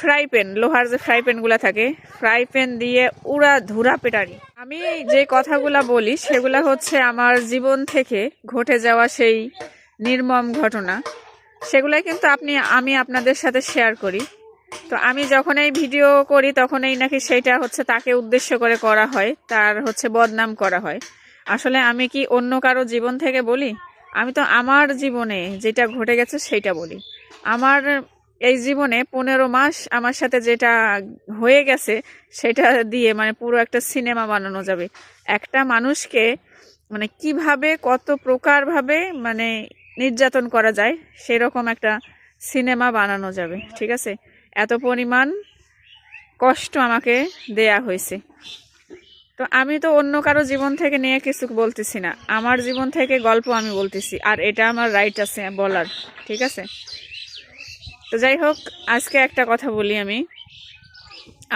Fry pan, লোহার যে fry প্যানগুলো থাকে, ফ্রাই প্যান দিয়ে উড়া ধুরা পেটারি। আমি যে কথাগুলা বলি, সেগুলা হচ্ছে আমার জীবন থেকে ঘটে যাওয়া সেই নির্মম ঘটনা। সেগুলাই কিন্তু আপনি, আমি আপনাদের সাথে শেয়ার করি। তো আমি যখন এই ভিডিও করি, তখনই নাকি সেইটা হচ্ছে তাকে উদ্দেশ্য করে করা হয়, তার হচ্ছে বদনাম করা হয়। আসলে আমি কি অন্য কারও জীবন থেকে বলি? আমি তো আমার জীবনে যেটা ঘটে গেছে, সেইটা বলি। আমার এই জীবনে পনেরো মাস আমার সাথে যেটা হয়ে গেছে, সেটা দিয়ে মানে পুরো একটা সিনেমা বানানো যাবে। একটা মানুষকে মানে কীভাবে, কত প্রকারভাবে মানে নির্যাতন করা যায়, সেরকম একটা সিনেমা বানানো যাবে, ঠিক আছে? এত পরিমাণ কষ্ট আমাকে দেয়া হয়েছে। তো আমি তো অন্য কারও জীবন থেকে নিয়ে কিছু বলতেছি না। আমার জীবন থেকে গল্প আমি বলতেছি, আর এটা আমার রাইট আছে বলার, ঠিক আছে? তো যাই হোক, আজকে একটা কথা বলি আমি।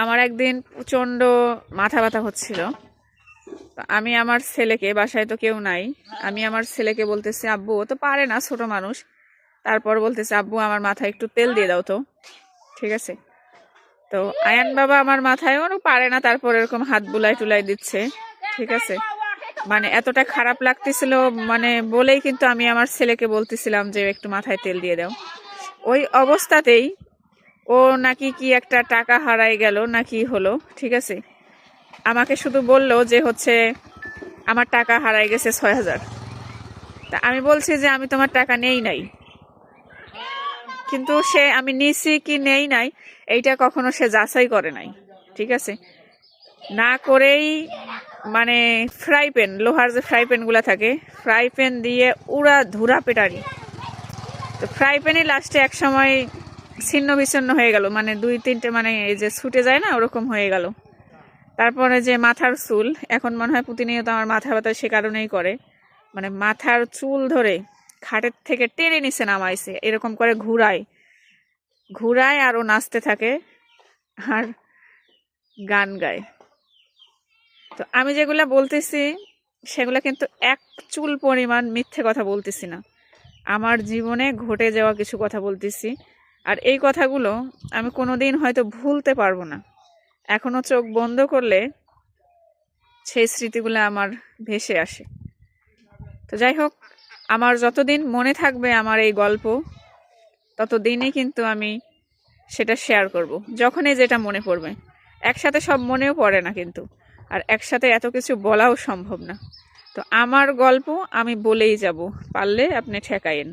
আমার একদিন প্রচণ্ড মাথা ব্যথা হচ্ছিল। আমি আমার ছেলেকে, বাসায় তো কেউ নাই, আমি আমার ছেলেকে বলতেছি, আব্বু, ও তো পারে না, ছোট মানুষ। তারপর বলতেছে, আব্বু, আমার মাথায় একটু তেল দিয়ে দাও তো। ঠিক আছে? তো আয়ান বাবা আমার মাথায়, ওরও পারে না। তারপর এরকম হাত বুলাই টুলাই দিচ্ছে। ঠিক আছে? মানে এতটা খারাপ লাগতেছিল মানে বলেই কিন্তু আমি আমার ছেলেকে বলতেছিলাম যে, একটু মাথায় তেল দিয়ে দাও। ওই অবস্থাতেই ও নাকি কি একটা টাকা হারাই গেল, নাকি হলো, ঠিক আছে? আমাকে শুধু বলল যে হচ্ছে আমার টাকা হারাই গেছে ছয় হাজার। তা আমি বলছি যে আমি তোমার টাকা নেই নাই। কিন্তু সে আমি নিছি কি নেই নাই, এইটা কখনো সে যাচাই করে নাই, ঠিক আছে? না করেই মানে ফ্রাই প্যান লোহার যে ফ্রাই প্যানগুলো থাকে, ফ্রাই প্যান দিয়ে উড়া ধুরা পেটারি। তো ফ্রাই প্যানই লাস্টে এক সময় ছিন্ন বিচ্ছিন্ন হয়ে গেল। মানে দুই, তিনটে মানে এই যে ছুটে যায় না, ওরকম হয়ে গেল। তারপরে যে মাথার চুল, এখন মনে হয় প্রতিনিয়ত আমার মাথা ব্যথা সে কারণেই করে। মানে মাথার চুল ধরে খাটের থেকে টেনে নিচে নামাইছে, এরকম করে ঘুরায়। ঘুরায় আর ও নাচতে থাকে আর গান গায়। তো আমি যেগুলা বলতেছি, সেগুলো কিন্তু এক চুল পরিমাণ মিথ্যে কথা বলতেছি না। আমার জীবনে ঘটে যাওয়া কিছু কথা বলতেছি। আর এই কথাগুলো আমি কোনোদিন হয়তো ভুলতে পারব না। এখনও চোখ বন্ধ করলে সেই স্মৃতিগুলো আমার ভেসে আসে। তো যাই হোক, আমার যতদিন মনে থাকবে আমার এই গল্প, ততদিনই কিন্তু আমি সেটা শেয়ার করব, যখনই যেটা মনে পড়বে। একসাথে সব মনেও পড়ে না কিন্তু, আর একসাথে এত কিছু বলাও সম্ভব না। তো আমার গল্প আমি বলেই যাব পারলে আপনি ঠেকাইন